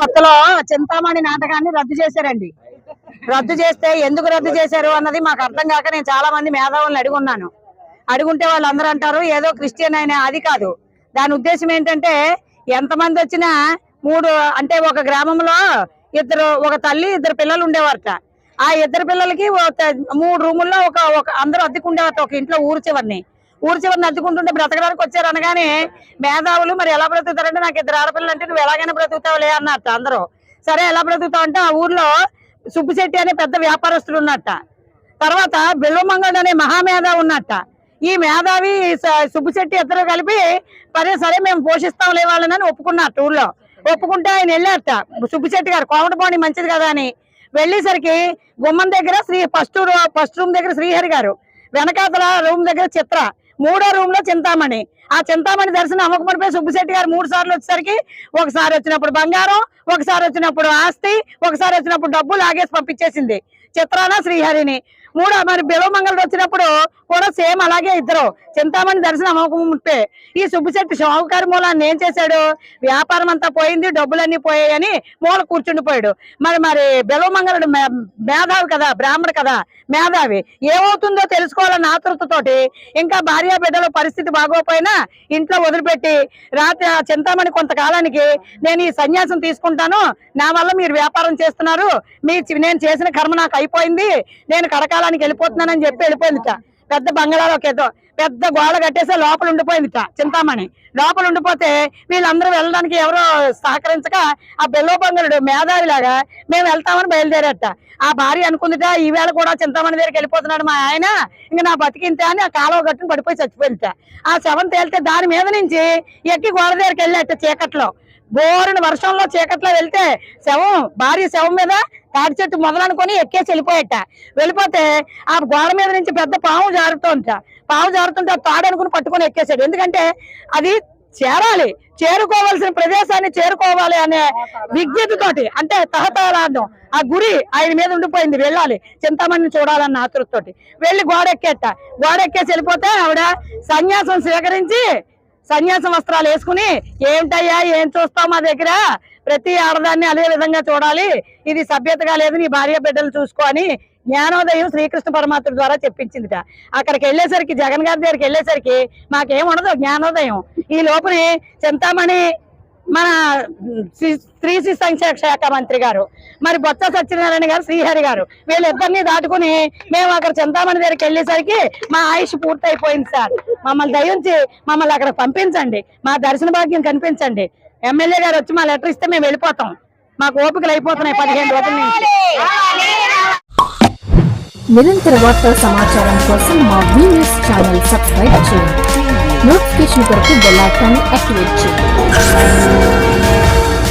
కొత్తలో చింతామణి నాటకాన్ని రద్దు చేశారండి. రద్దు చేస్తే ఎందుకు రద్దు చేశారు అన్నది మాకు అర్థం కాక నేను చాలా మంది మేధావులను అడుగున్నాను. అడుగుంటే వాళ్ళందరూ అంటారు ఏదో క్రిస్టియన్ అయిన అది కాదు. దాని ఉద్దేశం ఏంటంటే ఎంతమంది వచ్చినా మూడు అంటే ఒక గ్రామంలో ఇద్దరు ఒక తల్లి ఇద్దరు పిల్లలు ఉండేవారట. ఆ ఇద్దరు పిల్లలకి మూడు రూముల్లో ఒక ఒక అందరూ అద్దెకుండేవారట ఒక ఇంట్లో ఊరు చివరిని. ఊరు చివరిని అద్దెకుంటుంటే బ్రతకడానికి వచ్చారు అనగానే మేధావులు మరి ఎలా బ్రతుకుతారంటే నాకు ఇద్దరు ఆడపిల్లలు అంటే నువ్వు ఎలాగైనా బ్రతుకుతావులే అన్నట్ట అందరూ. సరే ఎలా బ్రతుకుతావు? అంటే ఆ ఊర్లో సుబ్బుశెట్టి అనే పెద్ద వ్యాపారస్తులు ఉన్నట్ట. తర్వాత బిల్వమంగళుడు అనే మహామేధావి ఉన్నట్ట. ఈ మేధావి సుబ్బిశెట్టి సుబ్బుశెట్టి ఇద్దరు కలిపి సరే సరే మేము పోషిస్తాం లేవాలని ఒప్పుకున్నట్టు ఊర్లో. ఒప్పుకుంటే ఆయన వెళ్ళారట. సుబ్బిశెట్టి గారు కోమటపాణి మంచిది కదా అని. వెళ్ళేసరికి గుమ్మం దగ్గర శ్రీ ఫస్ట్ ఫస్ట్ రూమ్ దగ్గర శ్రీహరి గారు వెనకాతల రూమ్ దగ్గర చిత్ర మూడో రూమ్లో చింతామణి. ఆ చింతామణి దర్శనం అమ్మకపడిపోయి సుబ్బుశెట్టి గారు మూడు సార్లు వచ్చేసరికి ఒకసారి వచ్చినప్పుడు బంగారం ఒకసారి వచ్చినప్పుడు ఆస్తి ఒకసారి వచ్చినప్పుడు డబ్బు లాగేసి పంపించేసింది. చిత్రాన శ్రీహరిని. మూడో మరి బిలవమంగళుడు వచ్చినప్పుడు కూడా సేమ్ అలాగే ఇద్దరు. చింతామణి దర్శనం అమ్మకముంటే ఈ సుబ్బిశెట్టి షావుకారు మూలాన్ని ఏం చేశాడు? వ్యాపారం అంతా పోయింది డబ్బులన్నీ పోయాయని మూల కూర్చుండిపోయాడు. మరి మరి బెలవమంగళుడు మే- మేధావి కదా బ్రాహ్మడు కదా మేధావి. ఏమవుతుందో తెలుసుకోవాలన్న ఆతృతతోటి ఇంకా భార్య బిడ్డల పరిస్థితి బాగోపోయినా ఇంట్లో వదిలిపెట్టి రాత్రి ఆ చింతామణి కొంతకాలానికి నేను ఈ సన్యాసం తీసుకుంటాను నా వల్ల మీరు వ్యాపారం చేస్తున్నారు మీ నేను చేసిన కర్మ నాకు అయిపోయింది నేను కడకాలానికి వెళ్ళిపోతున్నానని చెప్పి వెళ్ళిపోయిందిట. పెద్ద బంగళాలోకి ఏదో పెద్ద గోడ కట్టేసి లోపల ఉండిపోయిందిట చింతామణి. లోపల ఉండిపోతే వీళ్ళందరూ వెళ్ళడానికి ఎవరో సహకరించక ఆ బెల్లో మేధావిలాగా మేము వెళ్తామని బయలుదేరట ఆ భార్య అనుకుందిట ఈవేళ కూడా చింతామణి దగ్గరికి వెళ్ళిపోతున్నాడు మా ఆయన. ఇంకా నా బతికింతే అని ఆ కాలువ గట్టును పడిపోయి చచ్చిపోయిందిట. ఆ శవం తేలితే దాని మీద నుంచి ఎక్కి గోడ దగ్గరికి వెళ్ళాట చీకట్లో. బోరుని వర్షంలో చీకట్లో వెళ్తే శవం భార్య శవం మీద తాటి చెట్టు మొదలనుకొని ఎక్కేసి వెళ్ళిపోయట. వెళ్ళిపోతే ఆ గోడ మీద నుంచి పెద్ద పాము జారుతుంట పాము జారుతుంటే ఆ తాడు పట్టుకొని ఎక్కేసాడు ఎందుకంటే అది చేరాలి. చేరుకోవాల్సిన ప్రదేశాన్ని చేరుకోవాలి అనే విజ్ఞతతోటి అంటే తహతలాడడం ఆ గురి ఆయన మీద ఉండిపోయింది. వెళ్ళాలి. చింతామణిని చూడాలన్న ఆతృతతోటి. వెళ్ళి గోడెక్కేట గోడెక్కేసి గోడ వెళ్ళిపోతే ఆవిడ సన్యాసం స్వీకరించి సన్యాసం వస్త్రాలు వేసుకుని ఏంటయ్యా ఏం చూస్తావు మా దగ్గర? ప్రతి ఆడదాన్ని అదే విధంగా చూడాలి. ఇది సభ్యతగా లేదు నీ భార్య బిడ్డలు చూసుకో అని జ్ఞానోదయం శ్రీకృష్ణ పరమాత్మ ద్వారా చెప్పించిందిట. అక్కడికి వెళ్ళేసరికి జగన్ గారి దగ్గరికి వెళ్ళేసరికి మాకేం ఉండదు జ్ఞానోదయం. ఈ లోపలి చింతామణి మన శ్రీ- స్త్రీ శిశు సంక్షేమ శాఖ మంత్రి గారు మరి బొత్స సత్యనారాయణ గారు శ్రీహరి గారు వీళ్ళిద్దరిని దాటుకుని మేము అక్కడ చింతామణి దగ్గరికి వెళ్ళేసరికి మా ఆయుష్ పూర్తయిపోయింది సార్. మమ్మల్ని దయించి మమ్మల్ని అక్కడ పంపించండి. మా దర్శన భాగ్యం కనిపించండి. ఎమ్మెల్యే గారు వచ్చి మా లెటర్ ఇస్తే మేము వెళ్ళిపోతాం. మాకు ఓపికలు అయిపోతున్నాయి పదిహేను రోజుల నుంచి. నిరంతర వార్తా సమాచారం కోసం మా వీడియోస్ ఛానల్ సబ్స్క్రైబ్ చేయండి. నోటిఫికేషన్ కొరకు బెల్ ఐకాన్ యాక్టివేట్ చేయండి